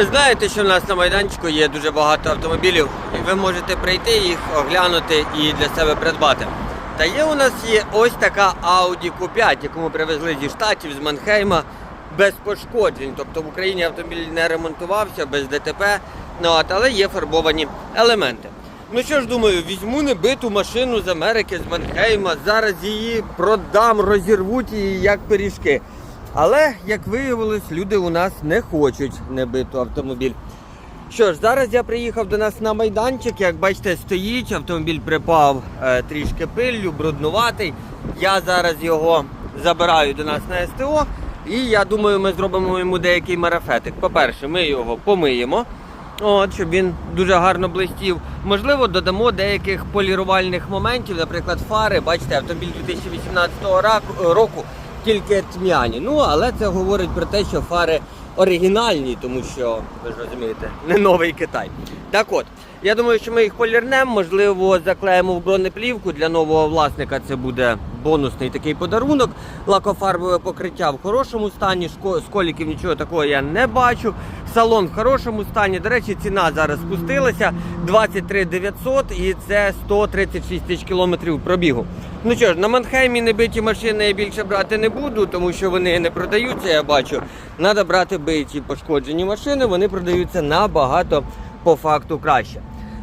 Ви знаєте, що в нас на майданчику є дуже багато автомобілів, і ви можете прийти їх, оглянути і для себе придбати. Та є у нас є ось така Audi Q5, яку ми привезли зі штатів, з Манхейма, без пошкоджень. Тобто в Україні автомобіль не ремонтувався без ДТП, ну, от, але є фарбовані елементи. Ну що ж думаю, візьму небиту машину з Америки, з Манхейма, зараз її продам, розірвуть її як пиріжки. Але, як виявилось, люди у нас не хочуть небиту автомобіль. Що ж, зараз я приїхав до нас на майданчик. Як бачите, стоїть, автомобіль припав е, трішки пиллю, бруднуватий. Я зараз його забираю до нас на СТО. І я думаю, ми зробимо йому деякий марафетик. По-перше, ми його помиємо. От, щоб він дуже гарно блистів. Можливо, додамо деяких полірувальних моментів, наприклад, фари. Бачите, автомобіль 2018 року тільки тьмяні. Ну, але це говорить про те, що фари оригінальні, тому що, ви ж розумієте, не новий Китай. Так от, я думаю, що ми їх полірнемо, можливо, заклеїмо в бронеплівку. Для нового власника це буде бонусний такий подарунок. Лакофарбове покриття в хорошому стані, сколіків нічого такого я не бачу. Салон в хорошому стані. До речі, ціна зараз спустилася 23 900 і це 136 тисяч кілометрів пробігу. Ну що ж, на Манхеймі небиті машини я більше брати не буду, тому що вони не продаються, я бачу. Треба брати биті пошкоджені машини, вони продаються набагато по факту краще.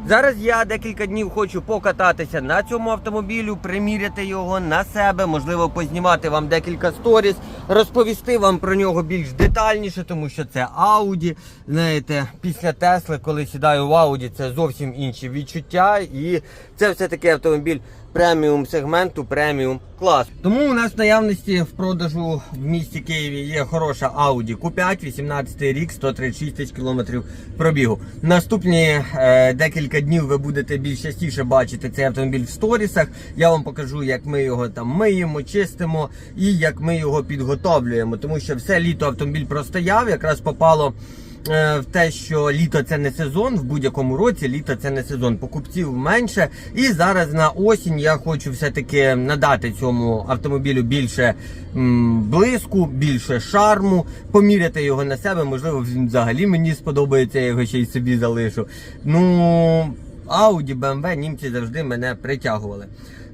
Зараз я декілька днів хочу покататися на цьому автомобілю, приміряти його на себе, можливо, познімати вам декілька сторіс, розповісти вам про нього більш детальніше, тому що це Audi. Знаєте, після Тесли, коли сідаю в Audi, це зовсім інші відчуття, і це все таки автомобіль преміум сегменту, преміум клас. Тому у нас в наявності в продажу в місті Києві є хороша Audi Q5, 18 рік, 136 тисяч кілометрів пробігу. Наступні е, декілька днів ви будете більш частіше бачити цей автомобіль в сторісах. Я вам покажу, як ми його там миємо, чистимо і як ми його підготовлюємо. Тому що все літо автомобіль простояв, якраз попало в те, що літо це не сезон, в будь-якому році літо це не сезон, покупців менше. І зараз на осінь я хочу все-таки надати цьому автомобілю більше блиску, більше шарму, поміряти його на себе. Можливо, взагалі мені сподобається, я його ще й собі залишу. Ну. Audi, BMW, німці завжди мене притягували.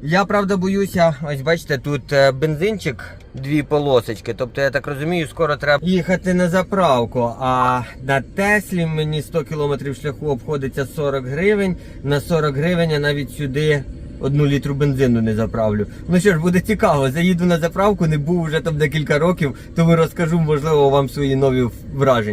Я правда боюся, ось бачите, тут е, бензинчик, дві полосочки. Тобто, я так розумію, скоро треба їхати на заправку. А на Теслі мені 100 км шляху обходиться 40 гривень. На 40 гривень я навіть сюди одну літру бензину не заправлю. Ну що ж, буде цікаво. Заїду на заправку, не був вже там декілька років, тому розкажу, можливо, вам свої нові враження.